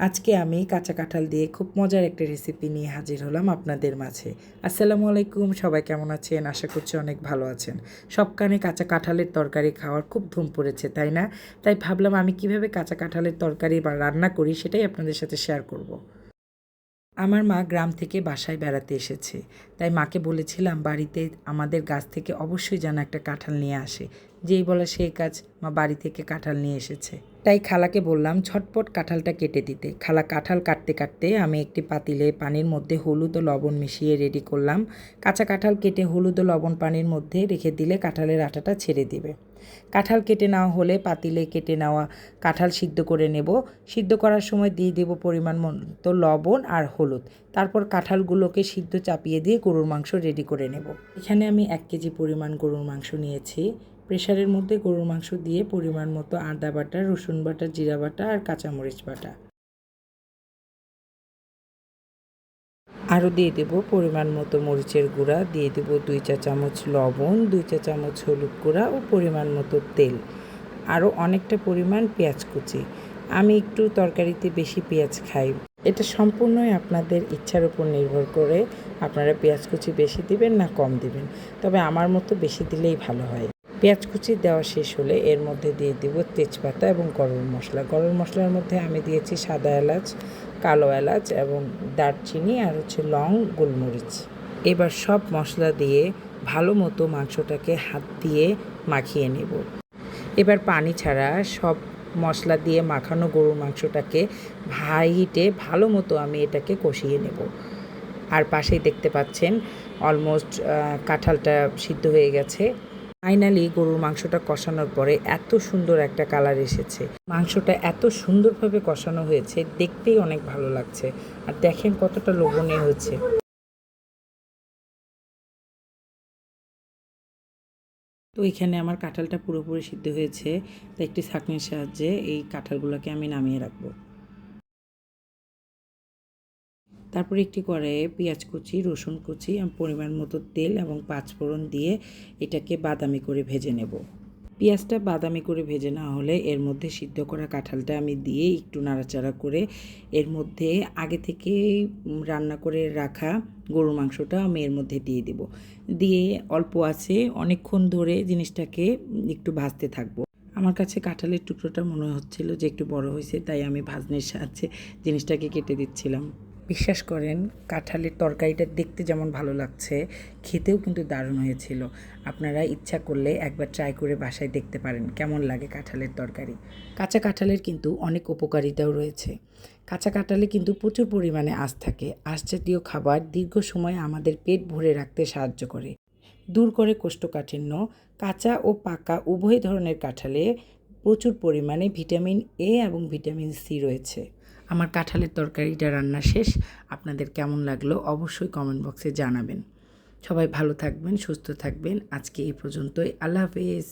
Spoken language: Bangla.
আজকে আমি কাঁচা কাঁঠাল দিয়ে খুব মজার একটা রেসিপি নিয়ে হাজির হলাম আপনাদের মাঝে। আসসালামু আলাইকুম, সবাই কেমন আছেন? আশা করছি অনেক ভালো আছেন। সব কানে কাঁচা কাঁঠালের তরকারি খাওয়ার খুব ধুম পড়েছে, তাই না? তাই ভাবলাম আমি কীভাবে কাঁচা কাঁঠালের তরকারি বা রান্না করি সেটাই আপনাদের সাথে শেয়ার করব। আমার মা গ্রাম থেকে বাসায় বেড়াতে এসেছে। তাই মাকে বলেছিলাম, বাড়িতে আমাদের গাছ থেকে অবশ্যই যেন একটা কাঁঠাল নিয়ে আসে। যেই বলে সেই কাজ মা বাড়ি থেকে কাঁঠাল নিয়ে এসেছে। তাই খালাকে বললাম, ঝটপট কাঁঠালটা কেটে দিতে। খালা কাঁঠাল কাটতে কাটতে আমি একটি পাতিলে পানির মধ্যে হলুদ ও লবণ মিশিয়ে রেডি করলাম। কাঁচা কাঁঠাল কেটে হলুদ ও লবণ পানির মধ্যে রেখে দিলে কাঁঠালের আটাটা ছেড়ে দিবে। কাঁঠাল কেটে নেওয়া হলে পাতিলে কেটে নেওয়া কাঁঠাল সিদ্ধ করে নেব। সিদ্ধ করার সময় দিয়ে দেব পরিমাণ মতো লবণ আর হলুদ। তারপর কাঁঠালগুলোকে সিদ্ধ চাপিয়ে দিয়ে গরুর মাংস রেডি করে নেব। এখানে আমি এক কেজি পরিমাণ গরুর মাংস নিয়েছি। প্রেশারের মধ্যে গরুর মাংস দিয়ে পরিমাণ মতো আদা বাটা, রসুন বাটা, জিরা বাটা আর কাঁচামরিচ বাটা। আরও দিয়ে দেব পরিমাণ মতো মরিচের গুঁড়া, দিয়ে দেব দুই চা চামচ লবণ, দুই চা চামচ হলুদ গুঁড়া ও পরিমাণ মতো তেল। আরও অনেকটা পরিমাণ পেঁয়াজ কুচি। আমি একটু তরকারিতে বেশি পেঁয়াজ খাই। এটা সম্পূর্ণই আপনাদের ইচ্ছার উপর নির্ভর করে আপনারা পেঁয়াজ কুচি বেশি দিবেন না কম দিবেন। তবে আমার মতো বেশি দিলেই ভালো হয়। পেঁয়াজ কুচি দেওয়া শেষ হলে এর মধ্যে দিয়ে দেব তেজপাতা এবং গরম মশলা। গরম মশলার মধ্যে আমি দিয়েছি সাদা এলাচ, কালো এলাচ এবং দারচিনি আর হচ্ছে লং গোলমরিচ। এবার সব মশলা দিয়ে ভালো মতো মাংসটাকে হাত দিয়ে মাখিয়ে নেব। এবার পানি ছাড়া সব মশলা দিয়ে মাখানো গরুর মাংসটাকে হাই হিটে ভালো মতো আমি এটাকে কষিয়ে নেব। আর পাশেই দেখতে পাচ্ছেন, অলমোস্ট কাঁঠালটা সিদ্ধ হয়ে গেছে। ফাইনালি গরুর মাংসটা কষানোর পরে এত সুন্দর একটা কালার এসেছে। মাংসটা এত সুন্দরভাবে কষানো হয়েছে, দেখতেই অনেক ভালো লাগছে। আর দেখেন কতটা লোভনীয় হয়েছে তো এখানে আমার কাঁঠালটা পুরোপুরি সিদ্ধ হয়েছে তো একটি ছাঁকনির সাহায্যে এই কাঁঠালগুলোকে আমি নামিয়ে রাখব। তারপর একটি কড়াইয়ে পেঁয়াজ কুচি, রসুন কুচি পরিমাণ মতো তেল এবং পাঁচফোড়ন দিয়ে এটাকে বাদামি করে ভেজে নেব। পেঁয়াজটা বাদামি করে ভেজে না হলে এর মধ্যে সিদ্ধ করা কাঁঠালটা আমি দিয়ে একটু নাড়াচাড়া করে এর মধ্যে আগে থেকে রান্না করে রাখা গরুর মাংসটা আমি এর মধ্যে দিয়ে দেব। দিয়ে অল্প আছে, অনেকক্ষণ ধরে জিনিসটাকে একটু ভাজতে থাকব। আমার কাছে কাঁঠালের টুকরোটা মনে হচ্ছিল যে একটু বড় হয়েছে, তাই আমি ভাজনের সাহায্যে জিনিসটাকে কেটে দিচ্ছিলাম। বিশ্বাস করেন, কাঁঠালের তরকারিটা দেখতে যেমন ভালো লাগছে, খেতেও কিন্তু দারুণ হয়েছিল। আপনারা ইচ্ছা করলে একবার ট্রাই করে বাসায় দেখতে পারেন, কেমন লাগে কাঁঠালের তরকারি। কাঁচা কাঁঠালের কিন্তু অনেক উপকারিতাও রয়েছে। কাঁচা কাঁঠালে কিন্তু প্রচুর পরিমাণে আঁশ থাকে। আঁশ জাতীয় খাবার দীর্ঘ সময় আমাদের পেট ভরে রাখতে সাহায্য করে। দূর করে কোষ্ঠকাঠিন্য, কাঁচা ও পাকা উভয় ধরনের কাঁঠালে প্রচুর পরিমাণে ভিটামিন এ এবং ভিটামিন সি রয়েছে। আমার কাঁঠালের তরকারিটা রান্না শেষ। আপনাদের কেমন লাগল অবশ্যই কমেন্ট বক্সে জানাবেন। সবাই ভালো থাকবেন, সুস্থ থাকবেন। আজকে এই পর্যন্তই। আল্লাহ হাফেজ।